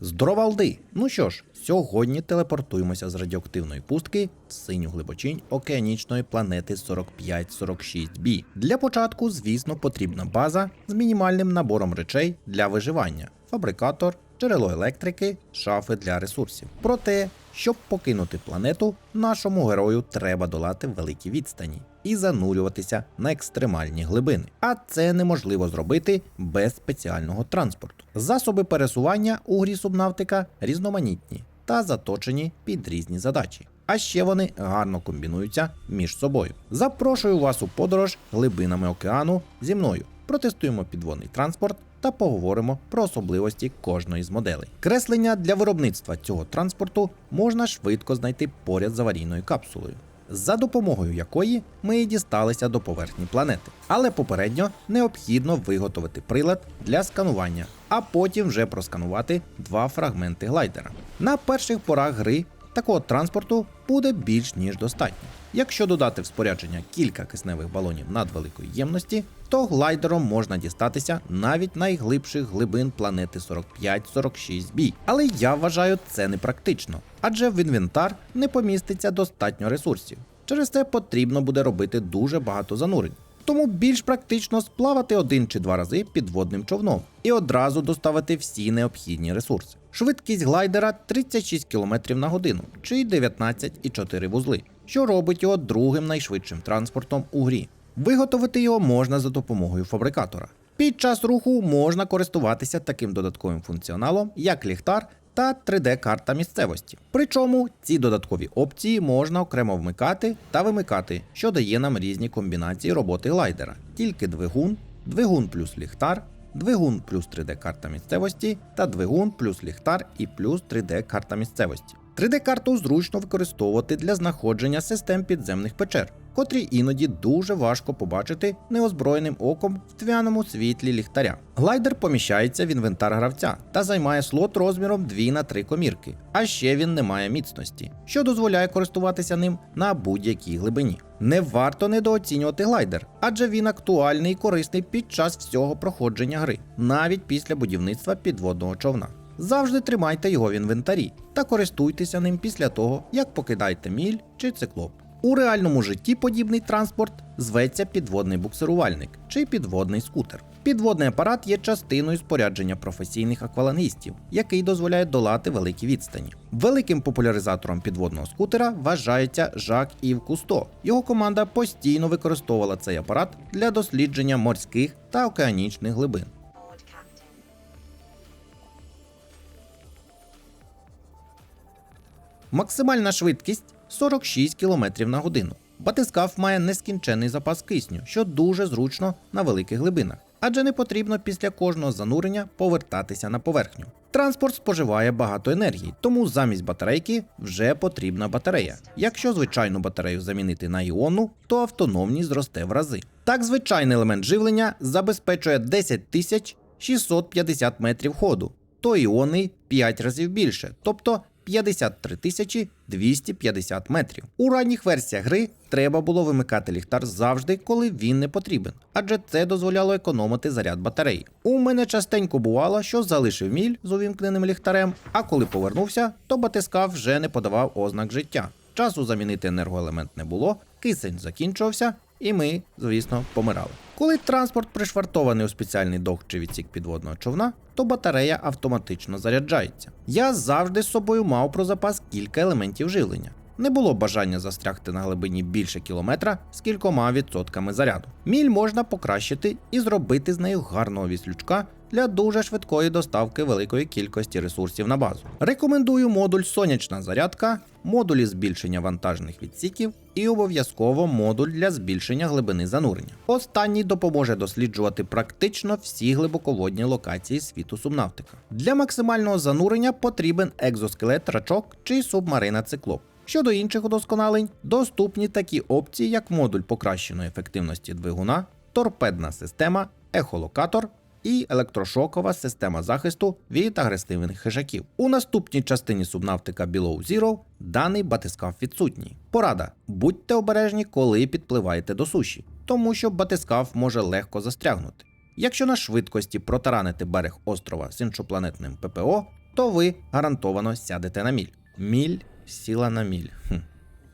Здоровалди! Ну що ж, сьогодні телепортуємося з радіоактивної пустки в синю глибочинь океанічної планети 4546b. Для початку, звісно, потрібна база з мінімальним набором речей для виживання: фабрикатор, джерело електрики, шафи для ресурсів. Проте, щоб покинути планету, нашому герою треба долати великі відстані і занурюватися на екстремальні глибини. А це неможливо зробити без спеціального транспорту. Засоби пересування у грі Субнавтика різноманітні та заточені під різні задачі. А ще вони гарно комбінуються між собою. Запрошую вас у подорож глибинами океану зі мною. Протестуємо підводний транспорт та поговоримо про особливості кожної з моделей. Креслення для виробництва цього транспорту можна швидко знайти поряд з аварійною капсулою за допомогою якої ми і дісталися до поверхні планети. Але попередньо необхідно виготовити прилад для сканування, а потім вже просканувати два фрагменти глайдера. На перших порах гри такого транспорту буде більш ніж достатньо. Якщо додати в спорядження кілька кисневих балонів надвеликої ємності, то глайдером можна дістатися навіть найглибших глибин планети 45-46b. Але я вважаю це непрактично, адже в інвентар не поміститься достатньо ресурсів. Через це потрібно буде робити дуже багато занурень. Тому більш практично сплавати один чи два рази підводним човном і одразу доставити всі необхідні ресурси. Швидкість глайдера 36 км на годину чи 19,4 вузли, що робить його другим найшвидшим транспортом у грі. Виготовити його можна за допомогою фабрикатора. Під час руху можна користуватися таким додатковим функціоналом, як ліхтар та 3D-карта місцевості. Причому ці додаткові опції можна окремо вмикати та вимикати, що дає нам різні комбінації роботи глайдера. Тільки двигун, двигун плюс ліхтар, двигун плюс 3D-карта місцевості та двигун плюс ліхтар і плюс 3D-карта місцевості. 3D-карту зручно використовувати для знаходження систем підземних печер, котрі іноді дуже важко побачити неозброєним оком в твяному світлі ліхтаря. Глайдер поміщається в інвентар гравця та займає слот розміром 2 на 3 комірки, а ще він не має міцності, що дозволяє користуватися ним на будь-якій глибині. Не варто недооцінювати глайдер, адже він актуальний і корисний під час всього проходження гри, навіть після будівництва підводного човна. Завжди тримайте його в інвентарі та користуйтеся ним після того, як покидаєте міль чи циклоп. У реальному житті подібний транспорт зветься підводний буксирувальник чи підводний скутер. Підводний апарат є частиною спорядження професійних аквалангістів, який дозволяє долати великі відстані. Великим популяризатором підводного скутера вважається Жак Ів Кусто. Його команда постійно використовувала цей апарат для дослідження морських та океанічних глибин. Максимальна швидкість 46 км на годину. Батискаф має нескінченний запас кисню, що дуже зручно на великих глибинах, адже не потрібно після кожного занурення повертатися на поверхню. Транспорт споживає багато енергії, тому замість батарейки вже потрібна батарея. Якщо звичайну батарею замінити на іонну, то автономність зросте в рази. Так, звичайний елемент живлення забезпечує 10 тисяч 650 метрів ходу, то іонний 5 разів більше, тобто 53 тисячі 250 метрів. У ранніх версіях гри треба було вимикати ліхтар завжди, коли він не потрібен, адже це дозволяло економити заряд батареї. У мене частенько бувало, що залишив міль з увімкненим ліхтарем, а коли повернувся, то батискаф вже не подавав ознак життя. Часу замінити енергоелемент не було, кисень закінчувався, і ми, звісно, помирали. Коли транспорт пришвартований у спеціальний док чи відсік підводного човна, то батарея автоматично заряджається. Я завжди з собою мав про запас кілька елементів живлення. Не було бажання застрягти на глибині більше кілометра з кількома відсотками заряду. Міль можна покращити і зробити з нею гарного віслючка для дуже швидкої доставки великої кількості ресурсів на базу. Рекомендую модуль сонячна зарядка, модулі збільшення вантажних відсіків і обов'язково модуль для збільшення глибини занурення. Останній допоможе досліджувати практично всі глибоководні локації світу субнавтика. Для максимального занурення потрібен екзоскелет рачок чи субмарина циклоп. Щодо інших удосконалень, доступні такі опції, як модуль покращеної ефективності двигуна, торпедна система, ехолокатор і електрошокова система захисту від агресивних хижаків. У наступній частині субнавтика Below Zero даний батискаф відсутній. Порада: будьте обережні, коли підпливаєте до суші, тому що батискаф може легко застрягнути. Якщо на швидкості протаранити берег острова з іншопланетним ППО, то ви гарантовано сядете на міль. Міль сіла на міль. Хм,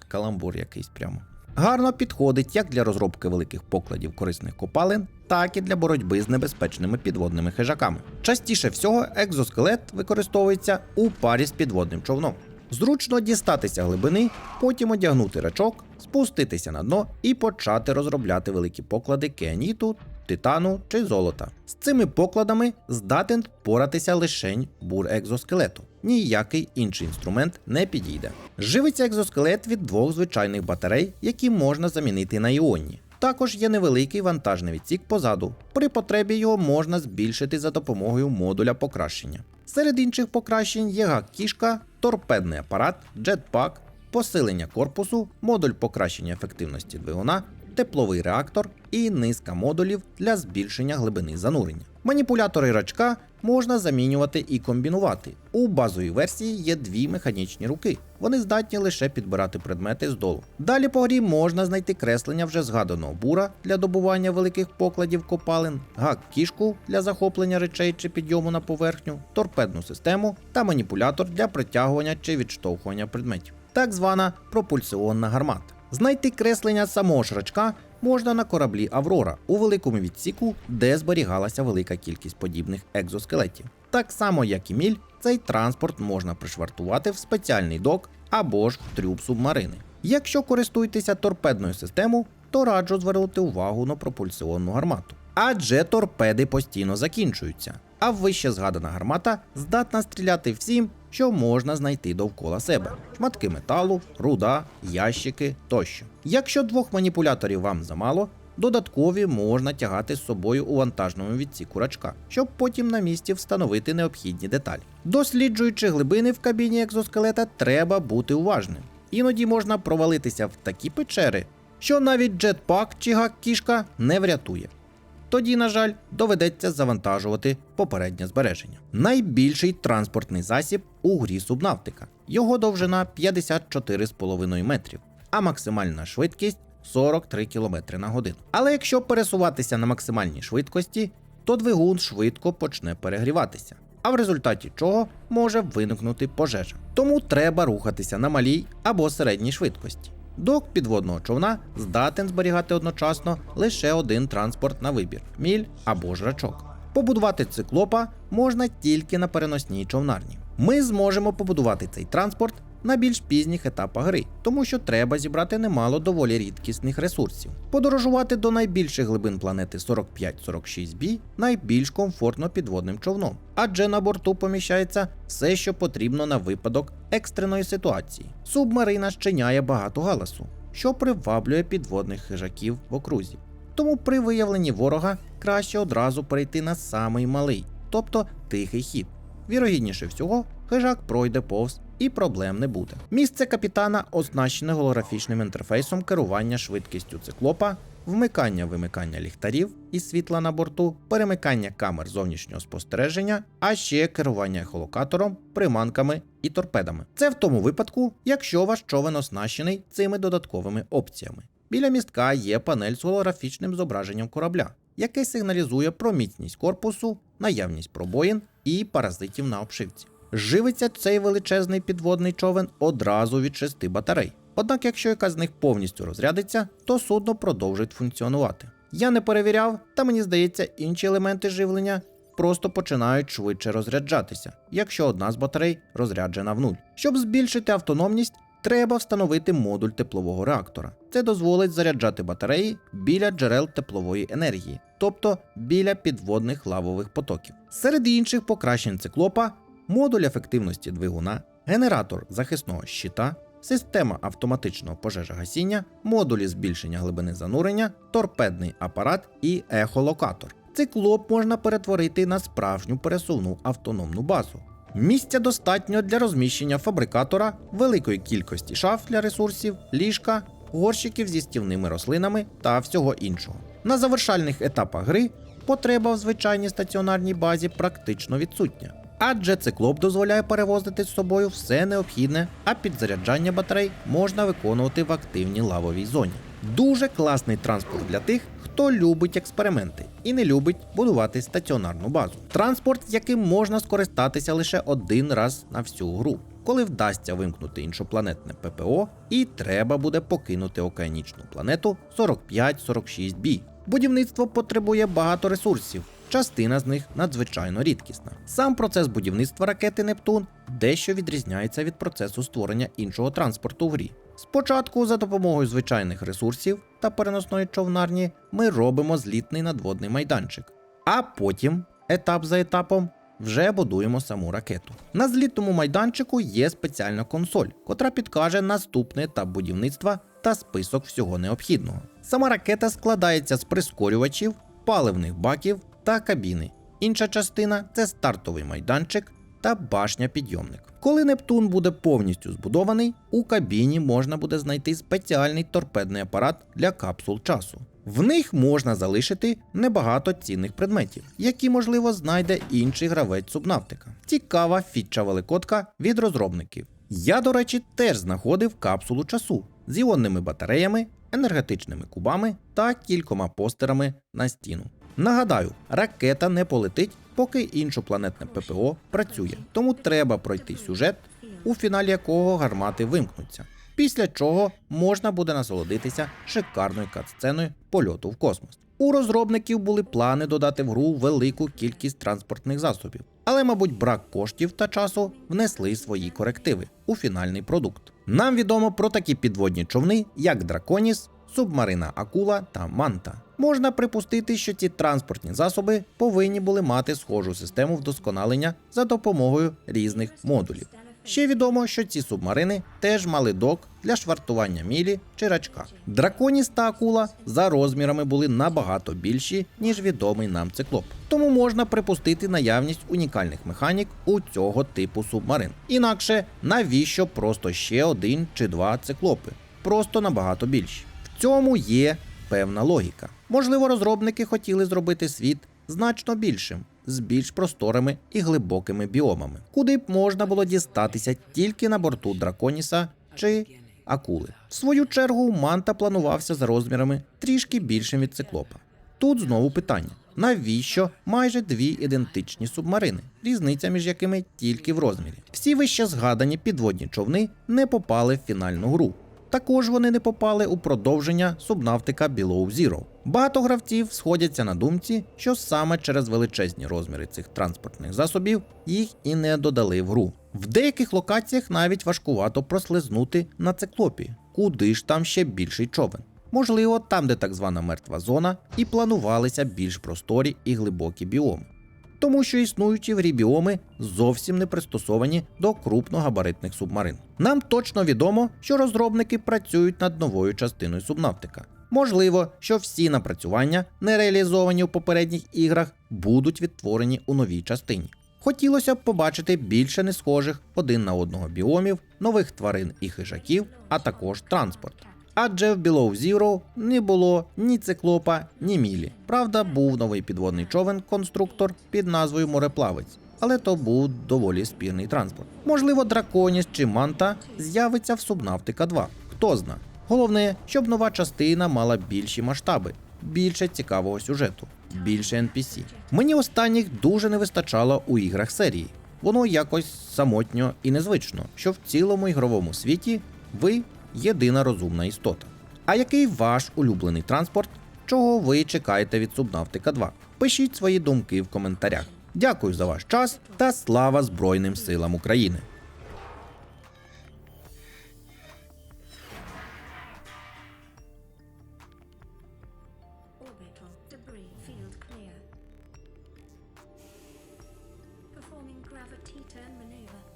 каламбур якийсь прямо. Гарно підходить як для розробки великих покладів корисних копалин, так і для боротьби з небезпечними підводними хижаками. Частіше всього екзоскелет використовується у парі з підводним човном. Зручно дістатися глибини, потім одягнути рачок, спуститися на дно і почати розробляти великі поклади кеаніту, титану чи золота. З цими покладами здатен впоратися лишень бур екзоскелету. Ніякий інший інструмент не підійде. Живиться екзоскелет від двох звичайних батарей, які можна замінити на іонні. Також є невеликий вантажний відсік позаду. При потребі його можна збільшити за допомогою модуля покращення. Серед інших покращень є гак-кішка, торпедний апарат, джетпак, посилення корпусу, модуль покращення ефективності двигуна, тепловий реактор і низка модулів для збільшення глибини занурення. Маніпулятори рачка можна замінювати і комбінувати. У базовій версії є дві механічні руки. Вони здатні лише підбирати предмети з долу. Далі по грі можна знайти креслення вже згаданого бура для добування великих покладів копалин, гак-кішку для захоплення речей чи підйому на поверхню, торпедну систему та маніпулятор для притягування чи відштовхування предметів. Так звана пропульсіонна гармата. Знайти креслення самого шрачка можна на кораблі Аврора у великому відсіку, де зберігалася велика кількість подібних екзоскелетів. Так само, як і міль, цей транспорт можна пришвартувати в спеціальний док або ж трюб субмарини. Якщо користуєтеся торпедною системою, то раджу звернути увагу на пропульсіонну гармату. Адже торпеди постійно закінчуються, а вище згадана гармата здатна стріляти всім, що можна знайти довкола себе: шматки металу, руда, ящики тощо. Якщо двох маніпуляторів вам замало, додаткові можна тягати з собою у вантажному відсіку рачка, щоб потім на місці встановити необхідні деталі. Досліджуючи глибини в кабіні екзоскелета, треба бути уважним. Іноді можна провалитися в такі печери, що навіть джетпак чи гак-кішка не врятує. Тоді, на жаль, доведеться завантажувати попереднє збереження. Найбільший транспортний засіб у грі Субнавтика. Його довжина 54,5 метрів, а максимальна швидкість 43 км на годину. Але якщо пересуватися на максимальній швидкості, то двигун швидко почне перегріватися. А в результаті чого може виникнути пожежа. Тому треба рухатися на малій або середній швидкості. Док підводного човна здатен зберігати одночасно лише один транспорт на вибір міль або жрачок. Побудувати циклопа можна тільки на переносній човнарні. Ми зможемо побудувати цей транспорт на більш пізніх етапах гри, тому що треба зібрати немало доволі рідкісних ресурсів. Подорожувати до найбільших глибин планети 45-46b найбільш комфортно підводним човном, адже на борту поміщається все, що потрібно на випадок екстреної ситуації. Субмарина щиняє багато галасу, що приваблює підводних хижаків в окрузі. Тому при виявленні ворога краще одразу перейти на самий малий, тобто тихий хід. Вірогідніше всього, хижак пройде повз і проблем не буде. Місце капітана оснащене голографічним інтерфейсом керування швидкістю циклопа, вмикання вимикання ліхтарів і світла на борту, перемикання камер зовнішнього спостереження, а ще керування ехолокатором, приманками і торпедами. Це в тому випадку, якщо ваш човен оснащений цими додатковими опціями. Біля містка є панель з голографічним зображенням корабля, яке сигналізує про міцність корпусу, наявність пробоїн і паразитів на обшивці. Живиться цей величезний підводний човен одразу від шести батарей. Однак, якщо яка з них повністю розрядиться, то судно продовжить функціонувати. Я не перевіряв, та мені здається, інші елементи живлення просто починають швидше розряджатися, якщо одна з батарей розряджена в нуль. Щоб збільшити автономність, треба встановити модуль теплового реактора. Це дозволить заряджати батареї біля джерел теплової енергії, тобто біля підводних лавових потоків. Серед інших покращень циклопа модуль ефективності двигуна, генератор захисного щита, система автоматичного пожежогасіння, модулі збільшення глибини занурення, торпедний апарат і ехолокатор. Циклоп можна перетворити на справжню пересувну автономну базу. Місця достатньо для розміщення фабрикатора, великої кількості шаф для ресурсів, ліжка, горщиків зі стівними рослинами та всього іншого. На завершальних етапах гри потреба в звичайній стаціонарній базі практично відсутня. Адже циклоп дозволяє перевозити з собою все необхідне, а підзаряджання батарей можна виконувати в активній лавовій зоні. Дуже класний транспорт для тих, хто любить експерименти і не любить будувати стаціонарну базу. Транспорт, яким можна скористатися лише один раз на всю гру. Коли вдасться вимкнути іншопланетне ППО, і треба буде покинути океанічну планету 45-46 b Будівництво потребує багато ресурсів. Частина з них надзвичайно рідкісна. Сам процес будівництва ракети Нептун дещо відрізняється від процесу створення іншого транспорту в грі. Спочатку, за допомогою звичайних ресурсів та переносної човнарні, ми робимо злітний надводний майданчик, а потім, етап за етапом, вже будуємо саму ракету. На злітному майданчику є спеціальна консоль, котра підкаже наступний етап будівництва та список всього необхідного. Сама ракета складається з прискорювачів, паливних баків та кабіни. Інша частина це стартовий майданчик та башня-підйомник. Коли Нептун буде повністю збудований, у кабіні можна буде знайти спеціальний торпедний апарат для капсул часу. В них можна залишити небагато цінних предметів, які, можливо, знайде інший гравець субнавтика. Цікава фітча великодка від розробників. Я, до речі, теж знаходив капсулу часу з іонними батареями, енергетичними кубами та кількома постерами на стіну. Нагадаю, ракета не полетить, поки іншопланетне ППО працює, тому треба пройти сюжет, у фіналі якого гармати вимкнуться. Після чого можна буде насолодитися шикарною катсценою польоту в космос. У розробників були плани додати в гру велику кількість транспортних засобів, але, мабуть, брак коштів та часу внесли свої корективи у фінальний продукт. Нам відомо про такі підводні човни, як Драконіс, Субмарина Акула та Манта. Можна припустити, що ці транспортні засоби повинні були мати схожу систему вдосконалення за допомогою різних модулів. Ще відомо, що ці субмарини теж мали док для швартування мілі чи рачка. Драконіс та акула за розмірами були набагато більші, ніж відомий нам циклоп. Тому можна припустити наявність унікальних механік у цього типу субмарин. Інакше навіщо просто ще один чи два циклопи? Просто набагато більші. В цьому є певна логіка. Можливо, розробники хотіли зробити світ значно більшим, з більш просторими і глибокими біомами, куди б можна було дістатися тільки на борту драконіса чи акули. В свою чергу манта планувався за розмірами трішки більшим від циклопа. Тут знову питання: навіщо майже дві ідентичні субмарини, різниця між якими тільки в розмірі? Всі вище згадані підводні човни не попали в фінальну гру. Також вони не попали у продовження субнавтика Below Zero. Багато гравців сходяться на думці, що саме через величезні розміри цих транспортних засобів їх і не додали в гру. В деяких локаціях навіть важкувато прослизнути на циклопі, куди ж там ще більший човен. Можливо, там, де так звана мертва зона, і планувалися більш просторі і глибокі біоми. Тому що існуючі в грі зовсім не пристосовані до крупногабаритних субмарин. Нам точно відомо, що розробники працюють над новою частиною субнавтика. Можливо, що всі напрацювання, не реалізовані у попередніх іграх, будуть відтворені у новій частині. Хотілося б побачити більше не схожих один на одного біомів, нових тварин і хижаків, а також транспорт. Адже в Below Zero не було ні циклопа, ні мілі. Правда, був новий підводний човен конструктор під назвою Мореплавець, але то був доволі спірний транспорт. Можливо, драконіс чи манта з'явиться в Субнавтика 2. Хто зна. Головне, щоб нова частина мала більші масштаби, більше цікавого сюжету, більше NPC. Мені останніх дуже не вистачало у іграх серії. Воно якось самотньо і незвично, що в цілому ігровому світі ви єдина розумна істота. А який ваш улюблений транспорт? Чого ви чекаєте від Субнавтика 2? Пишіть свої думки в коментарях. Дякую за ваш час та слава Збройним силам України! Gravity turn maneuver.